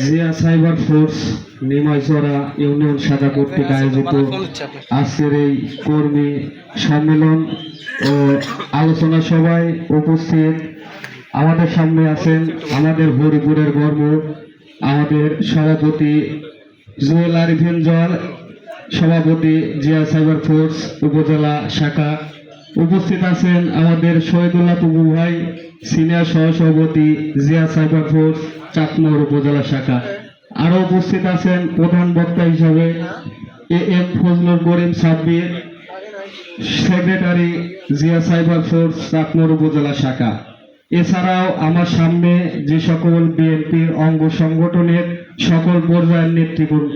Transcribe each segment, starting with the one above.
Zia cyber force union কর্তৃক আয়োজিত আজকের এই কর্মী সম্মেলন ও আলোচনা সভায় উপস্থিত। আমাদের সামনে আছেন আমাদের হরিপুরের গর্ব আমাদের সভাপতি জুয়েল আরিফিন জল সভাপতি জিয়া সাইবার ফোর্স, উপজেলা শাখা উপস্থিত আছেন আমাদের শহীদুল্লাহ টুকু ভাই, সিনিয়র সহসভাপতি জিয়া সাইবার ফোর্স চাকমোহর উপজেলা শাখা। আরও উপস্থিত আছেন প্রধান বক্তা হিসাবে A M Fazlur Karim Sabbir, secretary Zia cyber force Chakmohar upazila শাখা। এছাড়াও আমার সামনে যে সকল বিএনপির অঙ্গ সংগঠনের সকল পর্যায়ের নেতৃবৃন্দ,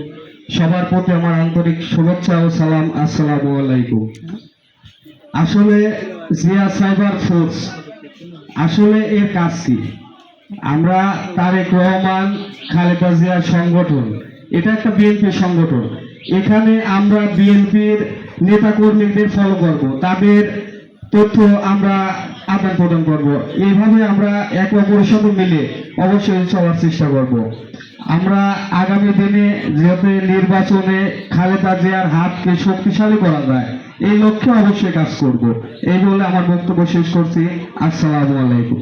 সবার প্রতি আমার আন্তরিক শুভেচ্ছা ও সালাম, আসসালামু আলাইকুম। আসলে জিয়া সাইবার ফোর্স, আসলে এর কাজ কি? আমরা তারেক রহমান, খালেদা জিয়ার সংগঠন, এটা একটা বিএনপি সংগঠন। এখানে আমরা বিএনপির নেতা কর্মীদের ফলো করব, তাদের তথ্য আমরা আদান প্রদান করব। এইভাবে আমরা এক অপরের সাথে মিলে অবশ্যই চলার চেষ্টা করব। আমরা আগামী দিনে যাতে নির্বাচনে খালেদা জিয়ার হাতকে শক্তিশালী করা যায় এই লক্ষ্যে অবশ্যই কাজ করব। এই বলে আমার বক্তব্য শেষ করছি। আসসালামু আলাইকুম।